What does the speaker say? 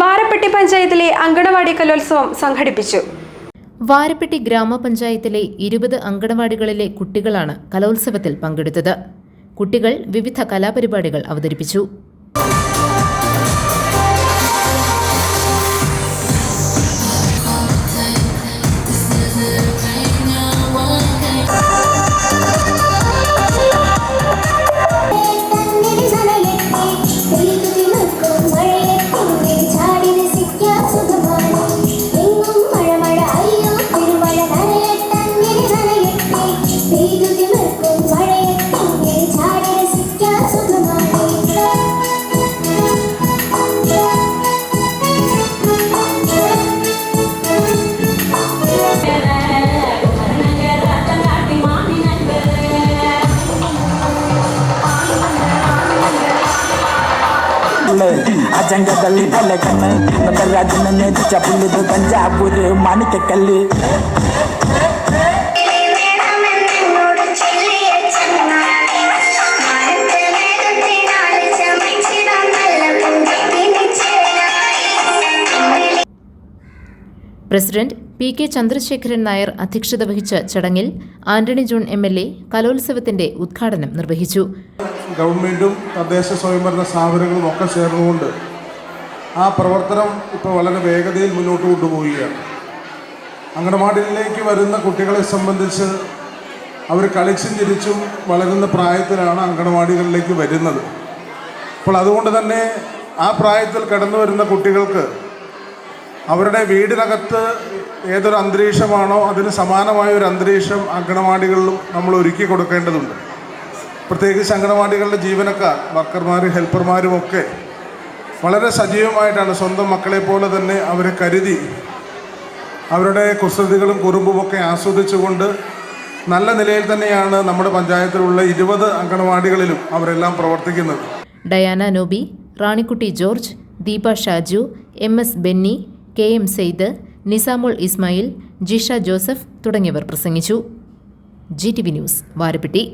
വാരപ്പെട്ടി പഞ്ചായത്തിലെ അങ്കണവാടി കലോത്സവം സംഘടിപ്പിച്ചു. വാരപ്പെട്ടി ഗ്രാമപഞ്ചായത്തിലെ ഇരുപത് അങ്കണവാടികളിലെ കുട്ടികളാണ് കലോത്സവത്തിൽ പങ്കെടുത്തത്. കുട്ടികൾ വിവിധ കലാപരിപാടികൾ അവതരിപ്പിച്ചു. അജങ്കതള്ളി പല കണ്ണ്. നടരാജനെ നേതിച്ച പുല്ലിത് Thanjavur Manikyakkallu. President P K Chandrasekharan Nair അധ്യക്ഷത വഹിച്ച ചടങ്ങിൽ Antony John M L A കലോത്സവത്തിന്റെ ഉദ്ഘാടനം നിർവഹിച്ചു ഗവൺമെന്റും തദ്ദേശ സ്വയംഭരണ സ്ഥാപനങ്ങളും ഒക്കെ ചേർന്നുകൊണ്ട് ആ പ്രവർത്തനം ഇപ്പോൾ വളരെ വേഗതയിൽ മുന്നോട്ട് കൊണ്ടുപോവുകയാണ്. അങ്കണവാടിയിലേക്ക് വരുന്ന കുട്ടികളെ സംബന്ധിച്ച് അവർ കളിച്ചും ചിരിച്ചും വളരുന്ന പ്രായത്തിലാണ് അങ്കണവാടികളിലേക്ക് വരുന്നത്. അപ്പോൾ അതുകൊണ്ട് തന്നെ ആ പ്രായത്തിൽ കടന്നു വരുന്ന കുട്ടികൾക്ക് അവരുടെ വീടിനകത്ത് ഏതൊരു അന്തരീക്ഷമാണോ അതിന് സമാനമായ ഒരു അന്തരീക്ഷം അങ്കണവാടികളിലും നമ്മൾ ഒരുക്കി കൊടുക്കേണ്ടതുണ്ട്. പ്രത്യേകിച്ച് അംഗനവാടികളുടെ ജീവനക്കാർ വർക്കർമാരും ഹെൽപ്പർമാരും ഒക്കെ വളരെ സജീവമായിട്ടാണ് സ്വന്തം മക്കളെ പോലെ തന്നെ അവരെ കരുതി അവരുടെ കുസൃതികളും കുറുമ്പുമൊക്കെ ആസ്വദിച്ചുകൊണ്ട് നല്ല നിലയിൽ തന്നെയാണ് നമ്മുടെ പഞ്ചായത്തിലുള്ള ഇരുപത് അംഗനവാടികളിലും അവരെല്ലാം പ്രവർത്തിക്കുന്നത്. Diana Noby Ranikkutty George Deepa Shaju M S Benny K M Sayed Nizamul Ismail Jisha Joseph തുടങ്ങിയവർ പ്രസംഗിച്ചു. G T V news Varappetty.